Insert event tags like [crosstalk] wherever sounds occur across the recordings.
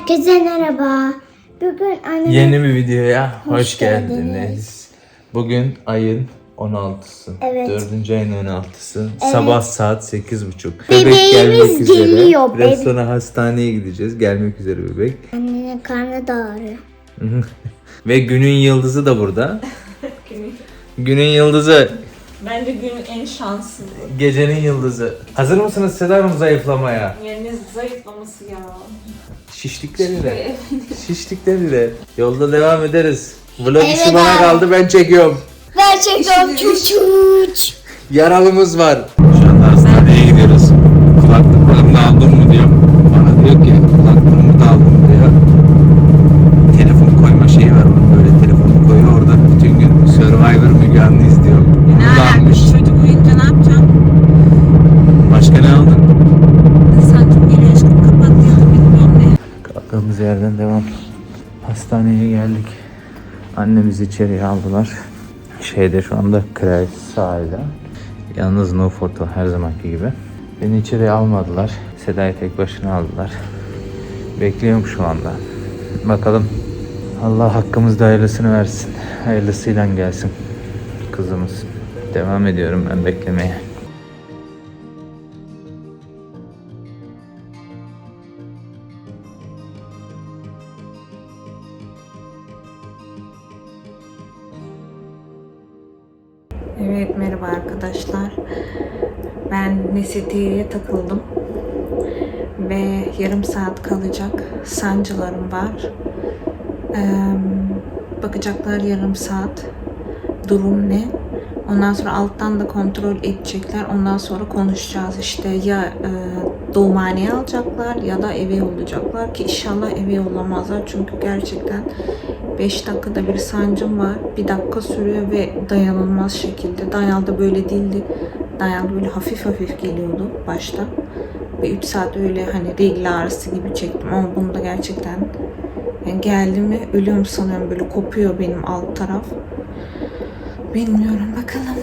Herkese merhaba. Bugün annem Yeni bir videoya hoş, Hoş geldiniz. geldiniz. Bugün ayın 16'sı. Evet. 4. ayın 16'sı. Sabah saat 8.30. Bebeğimiz geliyor, Biraz bebe- sonra hastaneye gideceğiz. Gelmek üzere bebek. annenin karnı da ağrıyor. [laughs] Ve günün yıldızı da burada. [laughs] günün yıldızı, Bence günün en şanssızı. gecenin yıldızı. Hazır mısınız Seda Hanım zayıflamaya? Yani zayıflaması ya. Şişlikleriyle. Şişlikleriyle. [laughs] Yolda devam ederiz. Vlog Evet işi bana abi. kaldı ben çekiyorum. Gerçekten çuçuç. Yaralımız var. Şu anda hastaneye gidiyoruz. Kulaklıklarımı da aldın mı diyorum. Bana diyor ki kulaklığımı da aldım diyor. Telefon koyma şeyi var onun böyle telefonu koyuyor orada bütün gün Survivor Müge Anlı izliyor. Ne Onu da almış. alakası? Çocuk uyuyunca ne yapacağım? Başka ne aldın? Sancım geliyor aşkım kapat ya da bilmem ne. Kalktığımız yerden devam. Hastaneye geldik. Annemizi içeriye aldılar. Şeyde şu anda Kreis sahilde. Yalnız no photo her zamanki gibi. Beni içeriye almadılar. Seda'yı tek başına aldılar. Bekliyorum şu anda. Bakalım. Allah hakkımızda hayırlısını versin. Hayırlısıyla gelsin kızımız. Devam ediyorum ben beklemeye. Evet merhaba arkadaşlar. Ben Neseti'ye takıldım. Ve yarım saat kalacak. Sancılarım var. Ee, bakacaklar yarım saat. Durum ne? Ondan sonra alttan da kontrol edecekler. Ondan sonra konuşacağız işte ya e, doğumhaneye alacaklar ya da eve yollayacaklar ki inşallah eve yollamazlar. Çünkü gerçekten 5 dakikada bir sancım var. Bir dakika sürüyor ve dayanılmaz şekilde. Dayalda böyle değildi. Dayalda böyle hafif hafif geliyordu başta. Ve 3 saat öyle hani regl ağrısı gibi çektim ama bunda gerçekten yani geldi mi ölüyorum sanıyorum böyle kopuyor benim alt taraf. Bilmiyorum bakalım.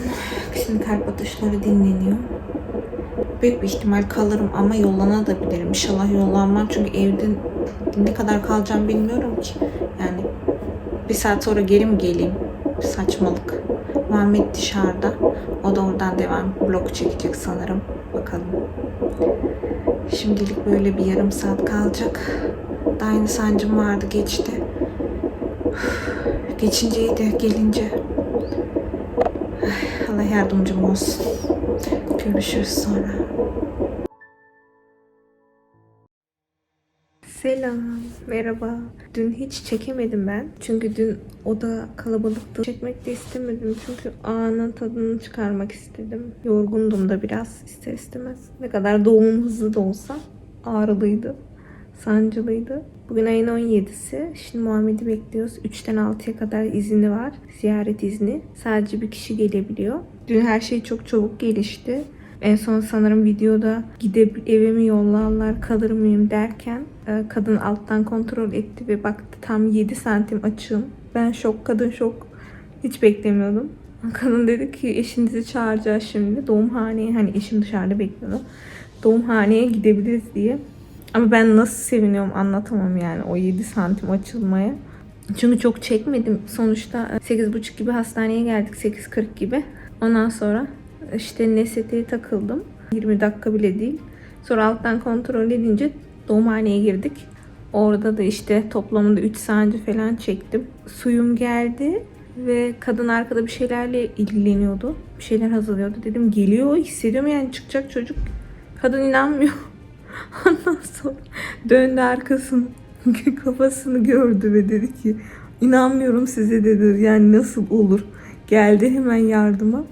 Şimdi kalp atışları dinleniyor. Büyük bir ihtimal kalırım ama yollanabilirim. İnşallah yollanmam çünkü evde ne kadar kalacağım bilmiyorum ki. Yani bir saat sonra geri mi geleyim? Saçmalık. Muhammed dışarıda. O da oradan devam blok çekecek sanırım. Bakalım. Şimdilik böyle bir yarım saat kalacak. Daha yeni sancım vardı geçti. Geçince iyiydi gelince. Allah yardımcım olsun. Görüşürüz sonra. Selam, merhaba. Dün hiç çekemedim ben. Çünkü dün oda kalabalıktı. Çekmek de istemedim çünkü anın tadını çıkarmak istedim. Yorgundum da biraz ister istemez. Ne kadar doğum hızlı da olsa ağrılıydı. Sancılıydı. Bugün ayın 17'si. Şimdi Muhammed'i bekliyoruz. 3'ten 6'ya kadar izni var. Ziyaret izni. Sadece bir kişi gelebiliyor. Dün her şey çok çabuk gelişti. En son sanırım videoda gidip eve mi yollarlar kalır mıyım derken e, kadın alttan kontrol etti ve baktı tam 7 santim açığım. Ben şok kadın şok. Hiç beklemiyordum. Kadın dedi ki eşinizi çağıracağız şimdi doğumhaneye hani eşim dışarıda bekliyordu. Doğumhaneye gidebiliriz diye. Ama ben nasıl seviniyorum anlatamam yani o 7 santim açılmaya. Çünkü çok çekmedim. Sonuçta 8.30 gibi hastaneye geldik. 8.40 gibi. Ondan sonra işte Neset'e takıldım. 20 dakika bile değil. Sonra alttan kontrol edince doğumhaneye girdik. Orada da işte toplamında 3 sancı falan çektim. Suyum geldi ve kadın arkada bir şeylerle ilgileniyordu. Bir şeyler hazırlıyordu. Dedim geliyor hissediyorum yani çıkacak çocuk. Kadın inanmıyor. [laughs] Ondan sonra döndü arkasını [laughs] kafasını gördü ve dedi ki inanmıyorum size dedi. Yani nasıl olur? Geldi hemen yardıma.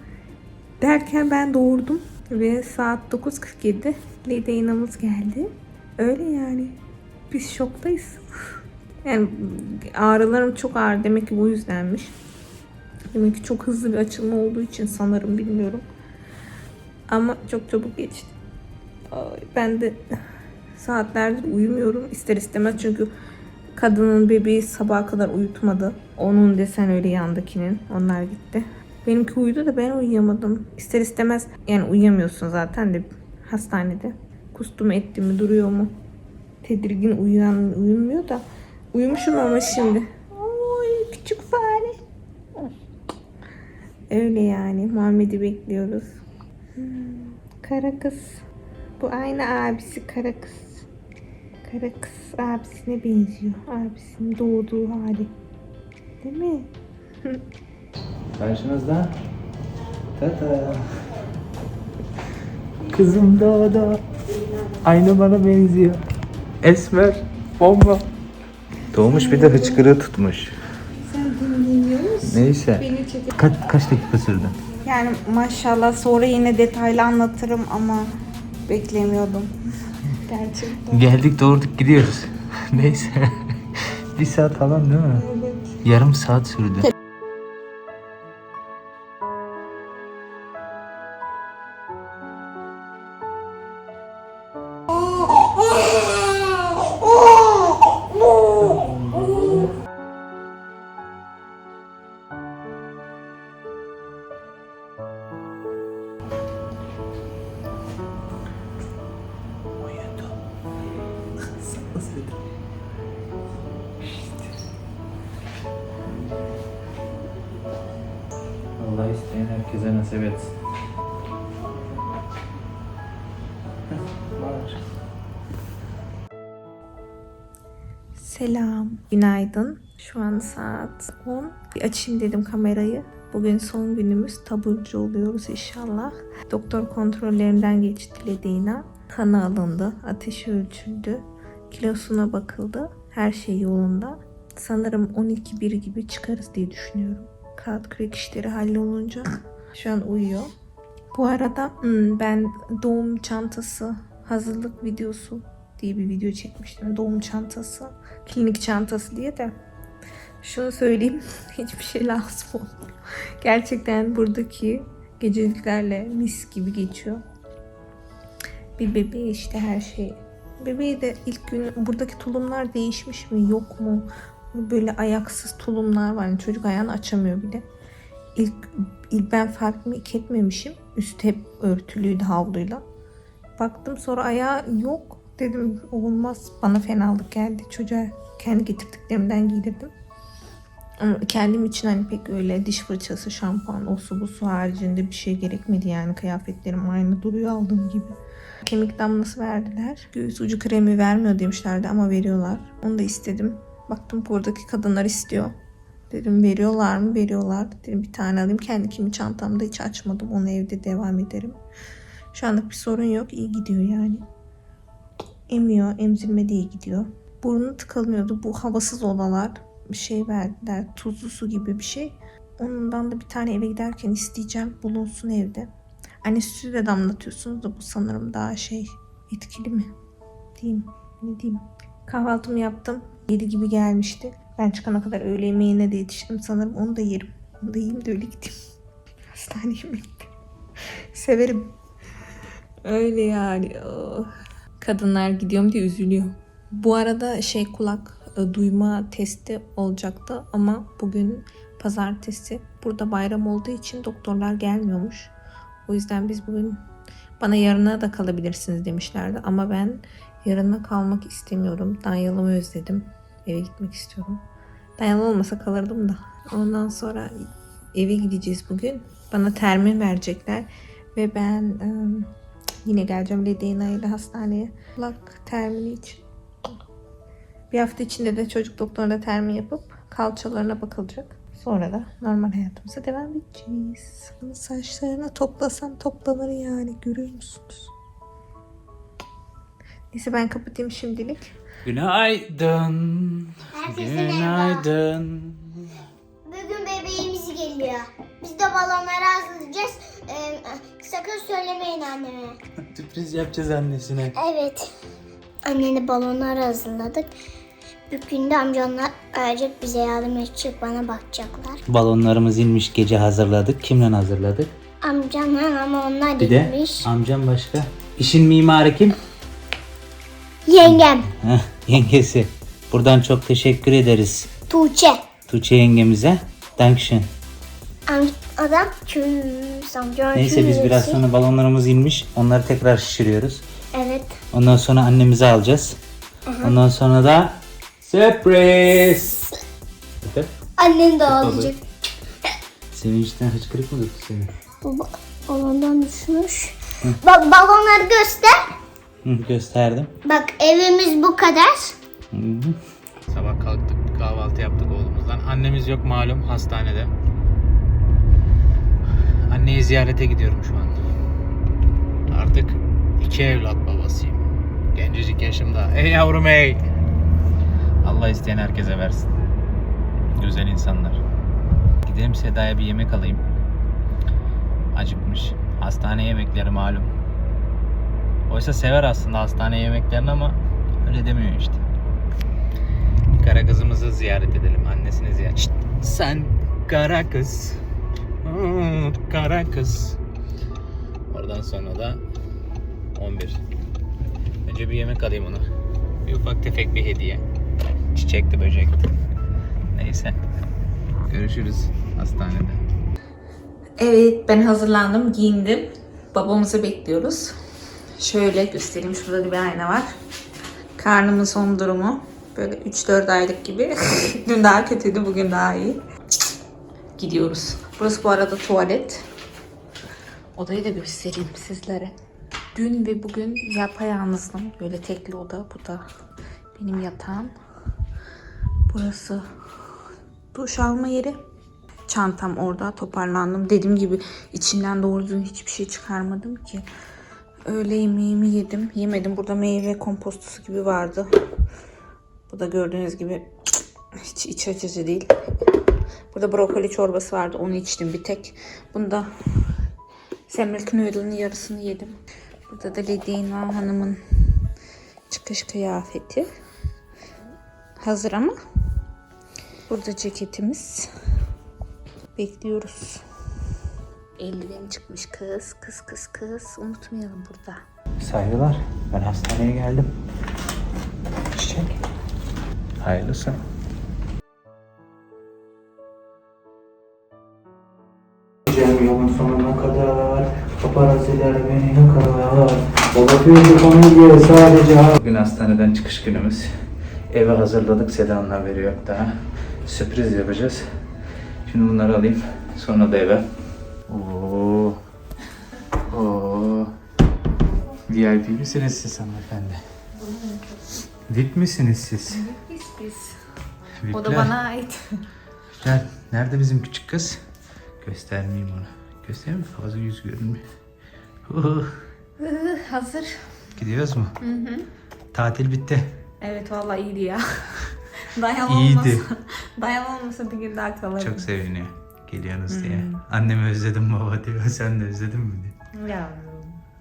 Derken ben doğurdum ve saat 9.47 Leyla inamız geldi. Öyle yani. Biz şoktayız. [laughs] Yani ağrılarım çok ağır. Demek ki bu yüzdenmiş. Demek ki çok hızlı bir açılma olduğu için sanırım bilmiyorum. Ama çok çabuk geçti. Ben de saatlerdir uyumuyorum. İster istemez çünkü kadının bebeği sabaha kadar uyutmadı. Onun desen öyle yandakinin. Onlar gitti. Benimki uyudu da ben uyuyamadım. İster istemez yani uyuyamıyorsun zaten de hastanede. Kustum etti mi duruyor mu tedirgin uyuyan uyumuyor da uyumuşum ama şimdi. Oy küçük fare. Öyle yani Muhammed'i bekliyoruz. Hmm, kara kız. Bu aynı abisi kara kız. Kara kız abisine benziyor. Abisinin doğduğu hali. Değil mi? [laughs] Karşınızda Tata. Kızım doğdu. Aynı bana benziyor. Esmer. Bomba. Doğmuş bir de hıçkırığı tutmuş. Sen dinlemiyor musun? Neyse. Beni. Kaç, kaç dakika sürdü? Yani maşallah sonra yine detaylı anlatırım ama beklemiyordum. Gerçekten. Geldik doğurduk gidiyoruz. [laughs] Neyse. [laughs] bir saat falan değil mi? Evet. Yarım saat sürdü. Allah isteyen herkese nasip etsin. Selam, günaydın. Şu an saat 10. Bir açayım dedim kamerayı. Bugün son günümüz taburcu oluyoruz inşallah. Doktor kontrollerinden geçti Ledina. Kanı alındı, ateşi ölçüldü, kilosuna bakıldı. Her şey yolunda. Sanırım 12-1 gibi çıkarız diye düşünüyorum. Kağıt kürek işleri hallolunca şu an uyuyor. Bu arada hmm, ben doğum çantası hazırlık videosu diye bir video çekmiştim. Doğum çantası, klinik çantası diye de. Şunu söyleyeyim, [laughs] hiçbir şey lazım olmuyor. Gerçekten buradaki geceliklerle mis gibi geçiyor. Bir bebeği işte her şey. Bebeği de ilk gün buradaki tulumlar değişmiş mi yok mu? Böyle ayaksız tulumlar var. Yani çocuk ayağını açamıyor bile. İlk, ilk ben fark etmemişim. Üst hep örtülüydü havluyla. Baktım sonra ayağı yok. Dedim olmaz bana fenalık geldi. Çocuğa kendi getirdiklerimden giydirdim. Ama kendim için hani pek öyle diş fırçası, şampuan, o su bu su haricinde bir şey gerekmedi yani. Kıyafetlerim aynı duruyor aldığım gibi. Kemik damlası verdiler. Göğüs ucu kremi vermiyor demişlerdi ama veriyorlar. Onu da istedim. Baktım buradaki kadınlar istiyor. Dedim veriyorlar mı? Veriyorlar. Dedim bir tane alayım. Kendi kimi çantamda hiç açmadım. Onu evde devam ederim. Şu anlık bir sorun yok. İyi gidiyor yani. Emiyor. Emzirme de iyi gidiyor. Burnu tıkanıyordu. Bu havasız odalar bir şey verdiler. Tuzlu su gibi bir şey. Ondan da bir tane eve giderken isteyeceğim. Bulunsun evde. Hani sütü de damlatıyorsunuz da bu sanırım daha şey etkili mi? Diyeyim. Ne diyeyim? Kahvaltımı yaptım. 7 gibi gelmişti. Ben çıkana kadar öğle yemeğine de yetiştim sanırım. Onu da yerim. Onu da yiyeyim de öyle gideyim. [laughs] Hastane yemeği. Severim. Öyle yani. oh. Kadınlar gidiyorum diye üzülüyor. Bu arada şey kulak e, duyma testi olacaktı ama bugün pazartesi. Burada bayram olduğu için doktorlar gelmiyormuş. O yüzden biz bugün bana yarına da kalabilirsiniz demişlerdi ama ben yarına kalmak istemiyorum. Danyalımı özledim. Eve gitmek istiyorum. Danyalı olmasa kalırdım da. Ondan sonra eve gideceğiz bugün. Bana termin verecekler ve ben ım, yine geleceğim Ledina ile hastaneye. Kulak termini için. Bir hafta içinde de çocuk doktoruna termin yapıp kalçalarına bakılacak. Sonra da normal hayatımıza devam edeceğiz. Saçlarını toplasam toplanır yani görüyor musunuz? Neyse ben kapatayım şimdilik. Günaydın. Herkese merhaba. Günaydın. Bugün bebeğimiz geliyor. Biz de balonları hazırlayacağız. Ee, sakın söylemeyin anneme. [laughs] Sürpriz yapacağız annesine. Evet. Annene balonları hazırladık. Bugün de amcamlar gelecek bize yardım edecek bana bakacaklar. Balonlarımız inmiş gece hazırladık. Kimle hazırladık? Amcamlar ama onlar Bir de amcam başka. İşin mimarı kim? Yengem. Heh, yengesi. Buradan çok teşekkür ederiz Tuğçe. Tuğçe yengemize. Dankeschön. Am adam çüz. Amcam Neyse biz biraz sonra balonlarımız inmiş. Onları tekrar şişiriyoruz. Evet. Ondan sonra annemizi alacağız. Ondan sonra da sürpriz. Bakın. Annen de ağlayacak. Sevinçten hıçkırık mı döktü seni? Baba balondan düşmüş. Bak balonları göster. Hı, gösterdim. Bak evimiz bu kadar. Sabah kalktık kahvaltı yaptık oğlumuzdan. Annemiz yok malum hastanede. Anneyi ziyarete gidiyorum şu an. Artık iki evlat babasıyım. Gencecik yaşımda. Ey yavrum ey. Allah isteyen herkese versin. Güzel insanlar. Gidelim Seda'ya bir yemek alayım. Acıkmış. Hastane yemekleri malum. Oysa sever aslında hastane yemeklerini ama öyle demiyor işte. Kara kızımızı ziyaret edelim. Annesini ziyaret. Şşt, sen kara kız. Hmm, Kara kız. Oradan sonra da 11. Önce bir yemek alayım ona. Bir ufak tefek bir hediye. Çiçekti böcekti. Neyse. Görüşürüz hastanede. Evet ben hazırlandım, giyindim. Babamızı bekliyoruz. Şöyle göstereyim. Şurada bir ayna var. Karnımın son durumu. Böyle 3-4 aylık gibi. [laughs] Dün daha kötüydü, bugün daha iyi. Gidiyoruz. Burası bu arada tuvalet. Odayı da göstereyim sizlere. Dün ve bugün yapayalnızdım. Böyle tekli oda. Bu da benim yatağım. Burası duş alma yeri. Çantam orada toparlandım. Dediğim gibi içinden doğru düzgün hiçbir şey çıkarmadım ki. Öğle yemeğimi yedim. Yemedim. Burada meyve kompostosu gibi vardı. Bu da gördüğünüz gibi hiç iç açıcı değil. Burada brokoli çorbası vardı. Onu içtim bir tek. Bunda semmelk noodle'ın yarısını yedim. Burada da Ledina Hanım'ın çıkış kıyafeti. Hazır ama. Burada ceketimiz. Bekliyoruz. Eldiven çıkmış kız, kız, kız, kız. Unutmayalım burada. Saygılar. Ben hastaneye geldim. Çiçek. Hayırlısı. Gideceğim yolun sonuna kadar Paparazziler beni yakalar Baba büyüdü familya sadece Bugün hastaneden çıkış günümüz Eve hazırladık Seda'nın haberi yok daha Sürpriz yapacağız Şimdi bunları alayım Sonra da eve Oo. Oo. VIP misiniz siz hanımefendi? VIP misiniz siz? Biz biz. O da bana ait. Gel. Nerede bizim küçük kız? Göstermeyeyim onu. Göstereyim mi? Fazla yüz görünmüyor. Oh. Hazır. Gidiyoruz mu? Hı hı. Tatil bitti. Evet vallahi iyiydi ya. [laughs] Dayan İyiydi. olmasa, dayan olmasa bir gün daha kalırım. Çok seviniyor. Geliyorsunuz diye. Annemi özledim baba diyor. [laughs] Sen de özledin mi diyor. Ya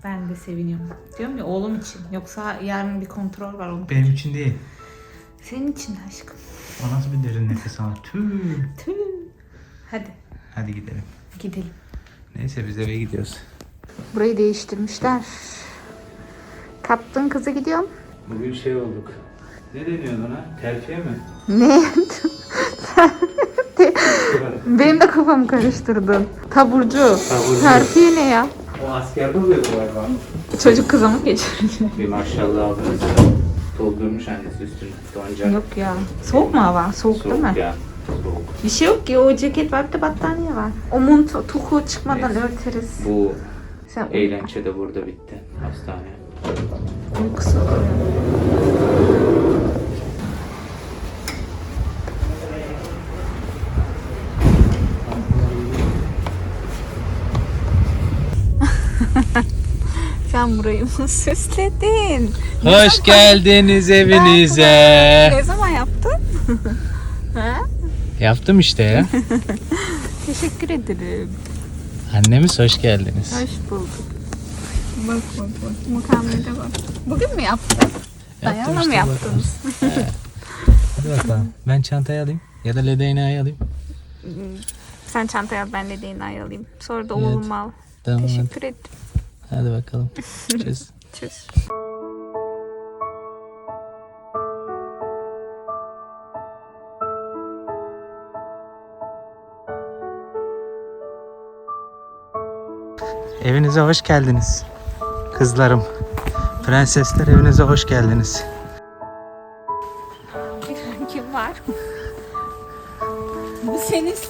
ben de seviniyorum. Diyorum ya oğlum için. Yoksa yarın bir kontrol var onun. Benim için değil. Senin için aşkım. O nasıl bir derin nefes al. Tüh. Tüh. Hadi Hadi gidelim. gidelim. Neyse biz eve gidiyoruz. Burayı değiştirmişler. Kaptın kızı gidiyorum. Bugün şey olduk. Ne deniyordu ona? Terfiye mi? Ne? [laughs] Benim de kafamı karıştırdın. Taburcu. Taburcu. Terfiye ne ya? O askerde oluyordu galiba. Çocuk kıza mı geçirecek? [laughs] Bir maşallah aldınız. Doldurmuş annesi üstünü. Donacak. Yok ya. Soğuk mu hava? Soğuk, değil mi? Soğuk ya. Soğuk. Bir şey yok ki. O ceket var bir de battaniye var. O mont, tuku çıkmadan Neyse. örteriz. Bu Sen eğlence de burada bitti. Hastane. uykusu Sen burayı mı [laughs] süsledin? Hoş geldiniz evinize. Ne zaman yaptın? [laughs] ha? Yaptım işte ya. [laughs] Teşekkür ederim. Annemiz hoş geldiniz. Hoş bulduk. Bak bak bak. Mukavemete bak. Bugün mü yaptın? Dayanla mı yaptınız? Hadi bakalım. Ben çantayı alayım. Ya da ledeğini alayım. Sen çantaya al ben de DNA'yı alayım. Sonra da Evet. oğlumu al. Tamam. Teşekkür ederim. Hadi bakalım. [laughs] Tschüss. Tschüss. Evinize hoş geldiniz. Kızlarım. Prensesler evinize hoş geldiniz.